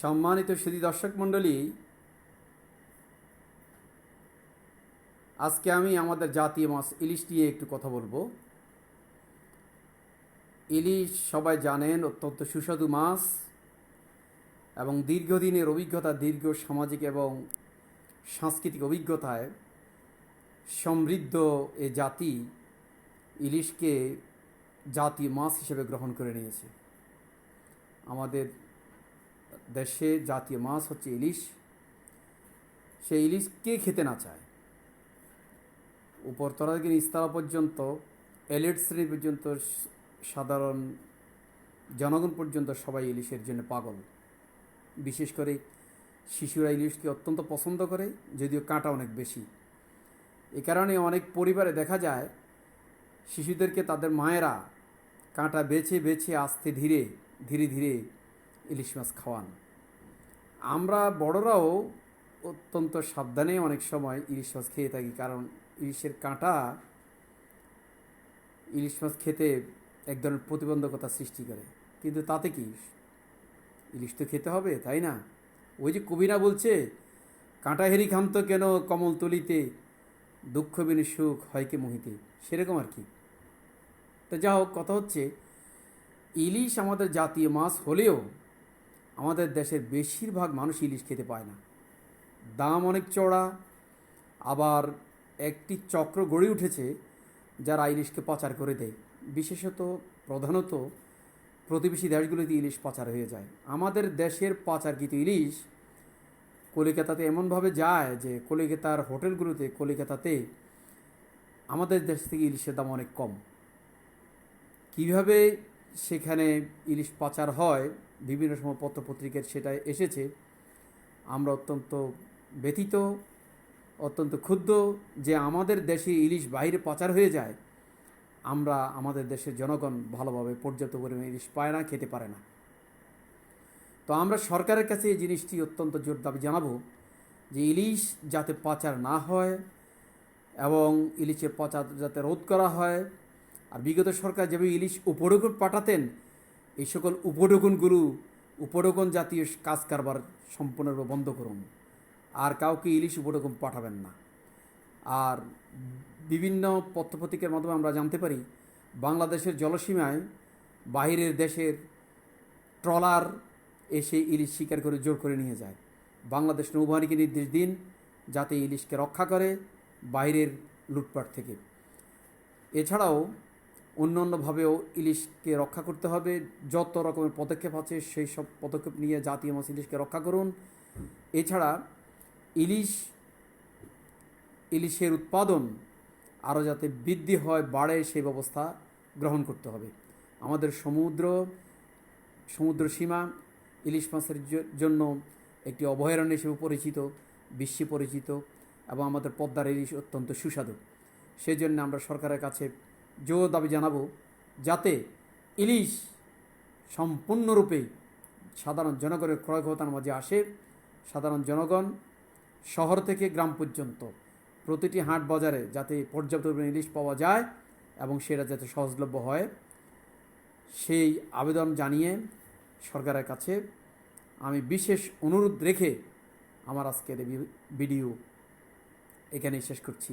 সম্মানিত সুদী দর্শক মণ্ডলী, আজকে আমি আমাদের জাতীয় মাছ ইলিশ নিয়ে একটু কথা বলব। ইলিশ সবাই জানেন অত্যন্ত সুস্বাদু মাছ এবং দীর্ঘদিনের অভিজ্ঞতা, দীর্ঘ সামাজিক এবং সাংস্কৃতিক অভিজ্ঞতায় সমৃদ্ধ এ জাতি ইলিশকে জাতীয় মাছ হিসেবে গ্রহণ করে নিয়েছে। আমাদের দেশে জাতীয় মাছ হচ্ছে ইলিশ। সেই ইলিশ কে খেতে না চায়? উপরতলা থেকে নিচতলা পর্যন্ত, এলিট শ্রেণি পর্যন্ত, সাধারণ জনগণ পর্যন্ত সবাই ইলিশের জন্য পাগল। বিশেষ করে শিশুরা ইলিশকে অত্যন্ত পছন্দ করে, যদিও কাঁটা অনেক বেশি। এ কারণে অনেক পরিবারে দেখা যায়, শিশুদেরকে তাদের মায়েরা কাঁটা বেছে বেছে আস্তে ধীরে ধীরে ধীরে ইলিশ মাছ খাওয়ান। আমরা বড়রাও অত্যন্ত সাবধানে অনেক সময় ইলিশ মাছ খেয়ে থাকি, কারণ ইলিশের কাঁটা ইলিশ মাছ খেতে এক ধরনের প্রতিবন্ধকতা সৃষ্টি করে। কিন্তু তাতে কি? ইলিশ তো খেতে হবে, তাই না? ওই যে কবিরা বলছে, কাঁটা হেরি খান্ত কেন কমল তলিতে, দুঃখ বিনে সুখ হয় কে মোহিতে? সেরকম আর কি। তো যা হোক, কথা হচ্ছে, ইলিশ আমাদের জাতীয় মাছ হলেও আমাদের দেশের বেশিরভাগ মানুষ ইলিশ খেতে পায় না। দাম অনেক চড়া আবার একটি চক্র গড়ে উঠেছে যারা ইলিশকে পাচার করে দেয়। বিশেষত, প্রধানত প্রতিবেশী দেশগুলিতে ইলিশ পাচার হয়ে যায়। আমাদের দেশের পাচারকৃত ইলিশ কলিকাতাতে এমনভাবে যায় যে কলিকাতার হোটেলগুলোতে কলিকাতাতে আমাদের দেশ থেকে ইলিশের দাম অনেক কম। কীভাবে সেখানে ইলিশ পাচার হয়, বিভিন্ন সময় পত্রপত্রিকার সেটা এসেছে। আমরা অত্যন্ত ব্যথিত, অত্যন্ত ক্ষুব্ধ যে আমাদের দেশে ইলিশ বাইরে পাচার হয়ে যায়, আমরা আমাদের দেশের জনগণ ভালোভাবে পর্যাপ্ত পরিমাণে ইলিশ পায় না, খেতে পারে না। তো আমরা সরকারের কাছে এই জিনিসটি অত্যন্ত জোর দাবি জানাব যে ইলিশ যাতে পাচার না হয় এবং ইলিশের পাচার যাতে রোধ করা হয় আর বিগত সরকার যেভাবে ইলিশ উপডোকন পাঠাতেন, এই সকল উপডোকনগুলো উপডোকন জাতীয় কাজ কারবার সম্পূর্ণরূপে বন্ধ করুন। আর কাউকে ইলিশ উপডোকন পাঠাবেন না। আর বিভিন্ন পত্রপত্রিকার মাধ্যমে আমরা জানতে পারি, বাংলাদেশের জলসীমায় বাইরের দেশের ট্রলার এসে ইলিশ শিকার করে জোর করে নিয়ে যায়। বাংলাদেশ নৌবাহিনীকে নির্দেশ দিন যাতে ইলিশকে রক্ষা করে বাইরের লুটপাট থেকে। এছাড়াও অন্য অন্যভাবেও ইলিশকে রক্ষা করতে হবে। যত রকমের পদক্ষেপ আছে, সেই সব পদক্ষেপ নিয়ে জাতীয় মাছ ইলিশকে রক্ষা করুন। এছাড়া ইলিশ, ইলিশের উৎপাদন আরও যাতে বৃদ্ধি হয়, বাড়ে, সেই ব্যবস্থা গ্রহণ করতে হবে। আমাদের সমুদ্র সমুদ্র সীমা ইলিশ মাছের জন্য একটি অভয়ারণ্য হিসেবে পরিচিত, বিশ্বে পরিচিত এবং আমাদের পদ্মার ইলিশ অত্যন্ত সুস্বাদু। সেই জন্য আমরা সরকারের কাছে জোর দাবি জানাব যাতে ইলিশ সম্পূর্ণরূপে সাধারণ জনগণের ক্রয় ক্ষমতার মাঝে আসে। সাধারণ জনগণ শহর থেকে গ্রাম পর্যন্ত প্রতিটি হাট বাজারে যাতে পর্যাপ্ত ইলিশ পাওয়া যায় এবং সেটা যাতে সহজলভ্য হয়, সেই আবেদন জানিয়ে সরকারের কাছে আমি বিশেষ অনুরোধ রেখে আমার আজকের ভিডিও এখানেই শেষ করছি।